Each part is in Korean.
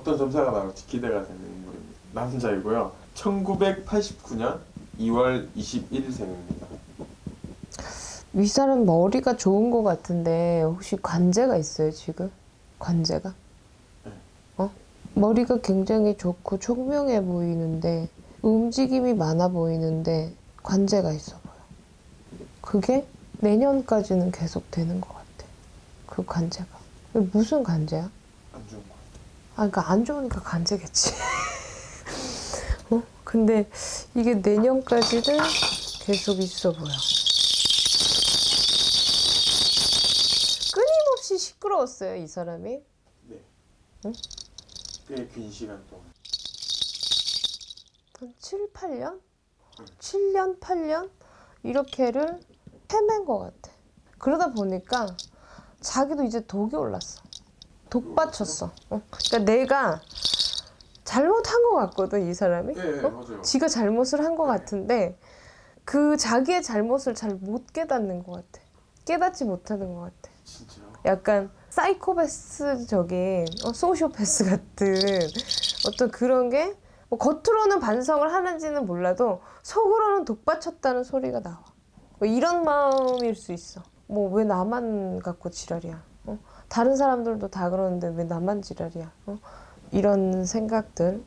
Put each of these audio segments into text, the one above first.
어떤 점사가 나올지 기대가 되는 인물입니다. 남자이고요. 1989년 2월 21일생입니다. 윗사람 머리가 좋은 것 같은데 혹시 관제가 있어요 지금? 관제가? 네. 어? 머리가 굉장히 좋고 총명해 보이는데 움직임이 많아 보이는데 관제가 있어 보여. 그게 내년까지는 계속 되는 것 같아. 그 관제가. 무슨 관제야? 아, 그러니까 안 좋으니까 관제겠지. 어? 근데 이게 내년까지는 계속 있어 보여. 끊임없이 시끄러웠어요, 이 사람이. 네. 응? 꽤긴 시간 동안. 한 7, 8년? 7년, 8년? 이렇게를 헤맨 것 같아. 그러다 보니까 자기도 이제 독이 올랐어. 독 받쳤어. 어? 그러니까 내가 잘못한 것 같거든, 이 사람이. 네, 어? 맞아요. 지가 잘못을 한 것 같은데 그 자기의 잘못을 잘 못 깨닫는 것 같아. 깨닫지 못하는 것 같아. 진짜요? 약간 사이코패스적인 어, 소시오패스 같은 어떤 그런 게 뭐 겉으로는 반성을 하는지는 몰라도 속으로는 독받쳤다는 소리가 나와. 뭐 이런 마음일 수 있어. 뭐 왜 나만 갖고 지랄이야? 어? 다른 사람들도 다 그러는데 왜 나만 지랄이야? 어? 이런 생각들일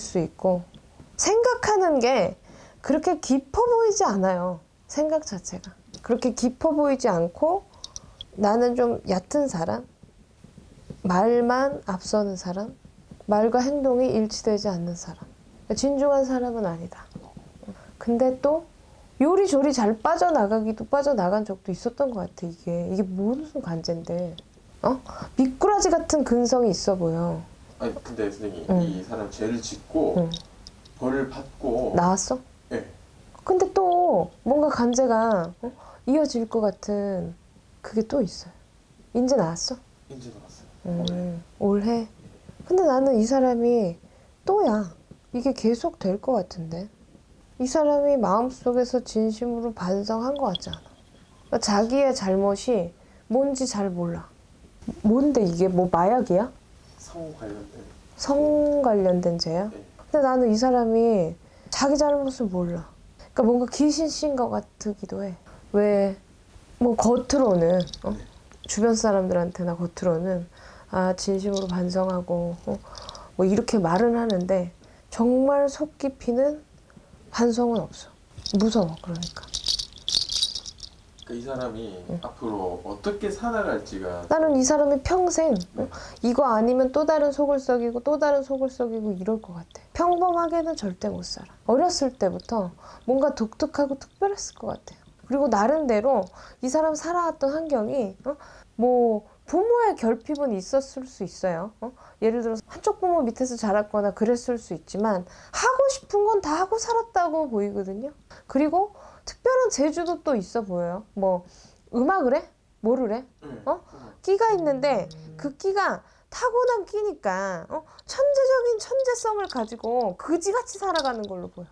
수 있고 생각하는 게 그렇게 깊어 보이지 않아요. 생각 자체가 그렇게 깊어 보이지 않고 나는 좀 얕은 사람, 말만 앞서는 사람, 말과 행동이 일치되지 않는 사람. 진중한 사람은 아니다. 근데 또 요리조리 잘 빠져나가기도 빠져나간 적도 있었던 것 같아, 이게. 이게 무슨 관제인데. 어? 미꾸라지 같은 근성이 있어 보여. 아니 근데 선생님 응. 이 사람 죄를 짓고 응. 벌을 받고 나왔어? 네. 근데 또 뭔가 관제가 어? 이어질 것 같은 그게 또 있어요. 이제 나왔어? 인제 나왔어요. 음, 올해. 근데 나는 이 사람이 또야. 이게 계속 될 것 같은데. 이 사람이 마음속에서 진심으로 반성한 것 같지 않아. 그러니까 자기의 잘못이 뭔지 잘 몰라. 뭔데 이게 뭐 마약이야? 성 관련된. 성 관련된 죄야? 네. 근데 나는 이 사람이 자기 잘못을 몰라. 그러니까 뭔가 귀신 씌인 것 같기도 해. 왜, 뭐 겉으로는, 어? 주변 사람들한테나 겉으로는, 아, 진심으로 반성하고, 어? 뭐 이렇게 말은 하는데, 정말 속 깊이는 반성은 없어. 무서워, 그러니까. 그러니까 이 사람이 앞으로 어떻게 살아갈지가 나는 이 사람이 평생 어? 이거 아니면 또 다른 속을 썩이고 또 다른 속을 썩이고 이럴 것 같아. 평범하게는 절대 못 살아. 어렸을 때부터 뭔가 독특하고 특별했을 것 같아요. 그리고 나름대로 이 사람 살아왔던 환경이 어? 뭐 부모의 결핍은 있었을 수 있어요. 어? 예를 들어서 한쪽 부모 밑에서 자랐거나 그랬을 수 있지만 하고 싶은 건 다 하고 살았다고 보이거든요. 그리고 특별한 재주도 또 있어 보여요. 뭐 음악을 해? 뭐를 해? 네. 어? 끼가 있는데 그 끼가 타고난 끼니까 어? 천재적인 천재성을 가지고 그지같이 살아가는 걸로 보여.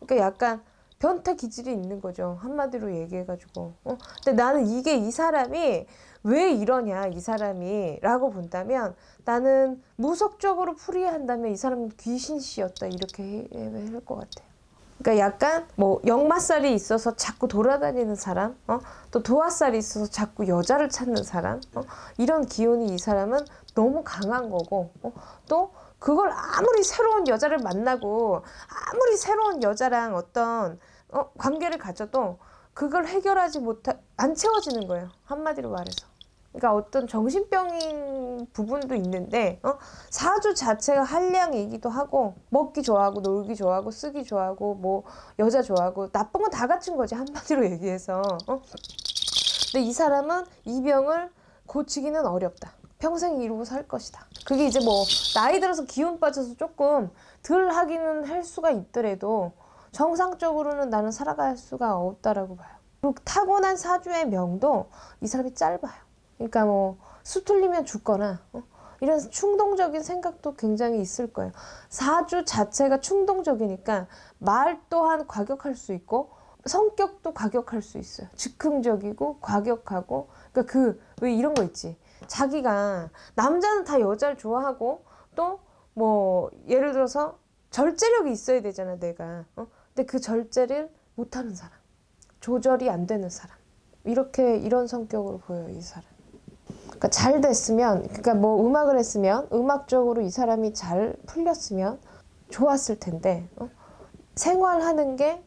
그러니까 약간 변태 기질이 있는 거죠. 한마디로 얘기해가지고. 어? 근데 나는 이게 이 사람이 왜 이러냐, 이 사람이 라고 본다면 나는 무속적으로 풀이한다면 이 사람은 귀신씨였다. 이렇게 할것 같아요. 그러니까 약간 뭐 역마살이 있어서 자꾸 돌아다니는 사람, 어? 또 도화살이 있어서 자꾸 여자를 찾는 사람, 어? 이런 기운이 이 사람은 너무 강한 거고, 어? 또 그걸 아무리 새로운 여자를 만나고 아무리 새로운 여자랑 어떤 어? 관계를 가져도 그걸 해결하지 못하 안 채워지는 거예요. 한마디로 말해서. 그러니까 어떤 정신병인 부분도 있는데 어? 사주 자체가 한량이기도 하고 먹기 좋아하고 놀기 좋아하고 쓰기 좋아하고 뭐 여자 좋아하고 나쁜 건 다 갖춘 거지 한마디로 얘기해서 어? 근데 이 사람은 이 병을 고치기는 어렵다 평생 이루고 살 것이다 그게 이제 뭐 나이 들어서 기운 빠져서 조금 덜 하기는 할 수가 있더라도 정상적으로는 나는 살아갈 수가 없다라고 봐요 그리고 타고난 사주의 명도 이 사람이 짧아요 그러니까 뭐 수틀리면 죽거나 어? 이런 충동적인 생각도 굉장히 있을 거예요. 사주 자체가 충동적이니까 말 또한 과격할 수 있고 성격도 과격할 수 있어요. 즉흥적이고 과격하고 그러니까 그 왜 이런 거 있지. 자기가 남자는 다 여자를 좋아하고 또 뭐 예를 들어서 절제력이 있어야 되잖아 내가. 어? 근데 그 절제를 못하는 사람, 조절이 안 되는 사람. 이렇게 이런 성격으로 보여요 이 사람. 그러니까 잘 됐으면, 그러니까 뭐 음악을 했으면 음악적으로 이 사람이 잘 풀렸으면 좋았을 텐데 어? 생활하는 게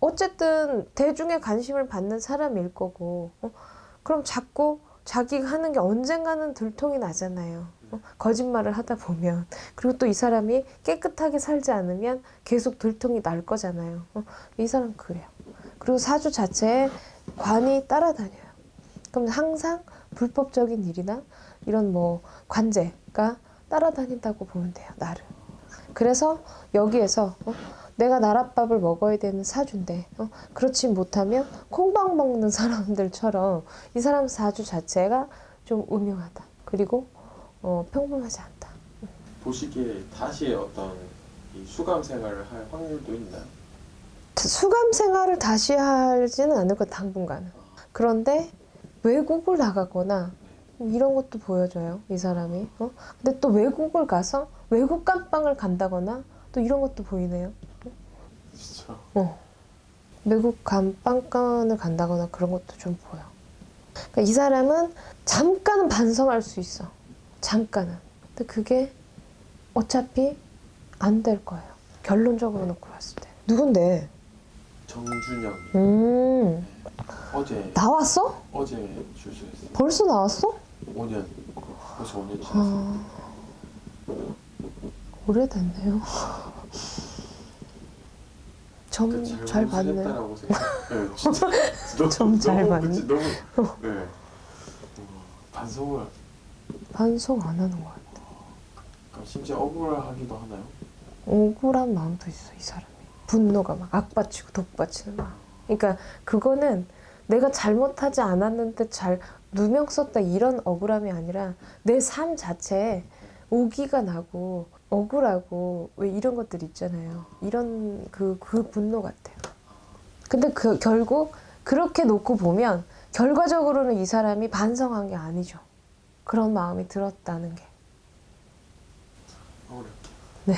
어쨌든 대중의 관심을 받는 사람일 거고 어? 그럼 자꾸 자기가 하는 게 언젠가는 들통이 나잖아요. 어? 거짓말을 하다 보면 그리고 또 이 사람이 깨끗하게 살지 않으면 계속 들통이 날 거잖아요. 어? 이 사람 그래요. 그리고 사주 자체에 관이 따라다녀요. 그럼 항상 불법적인 일이나 이런 뭐 관제가 따라다닌다고 보면 돼요. 나를. 그래서 여기에서 어? 내가 나랏밥을 먹어야 되는 사주인데 어? 그렇지 못하면 콩밥 먹는 사람들처럼 이 사람 사주 자체가 좀 음흉하다. 그리고 어, 평범하지 않다. 보시기에 다시 어떤 이 수감 생활을 할 확률도 있나요? 수감 생활을 다시 하지는 않을 것 당분간은. 그런데 외국을 나가거나 이런 것도 보여줘요 이 사람이. 어? 근데 또 외국을 가서 외국 감방을 간다거나 또 이런 것도 보이네요. 어. 외국 감방간을 간다거나 그런 것도 좀 보여. 그러니까 이 사람은 잠깐은 반성할 수 있어. 잠깐은. 근데 그게 어차피 안 될 거예요. 결론적으로 놓고 봤을 때. 누군데? 정준영 음, 어제 나왔어? 어제 출소했어요. 벌써 나왔어? 5년 벌써 5년 지났어요. 아, 오래됐네요. 점 잘 봤네. 생각. 네, 진짜 너무 점잘 너무 봤네. 그치, 너무 네. 어, 반성을 반성 안 하는 것 같아. 그러니까 심지어 억울하기도 하나요? 억울한 마음도 있어 이 사람이 분노가 막 악받치고 독받치는 마음 그러니까 그거는 내가 잘못하지 않았는데 잘 누명 썼다 이런 억울함이 아니라 내 삶 자체에 오기가 나고 억울하고 왜 이런 것들 있잖아요. 이런 그, 그 분노 같아요. 근데 그 결국 그렇게 놓고 보면 결과적으로는 이 사람이 반성한 게 아니죠. 그런 마음이 들었다는 게. 억울해. 네.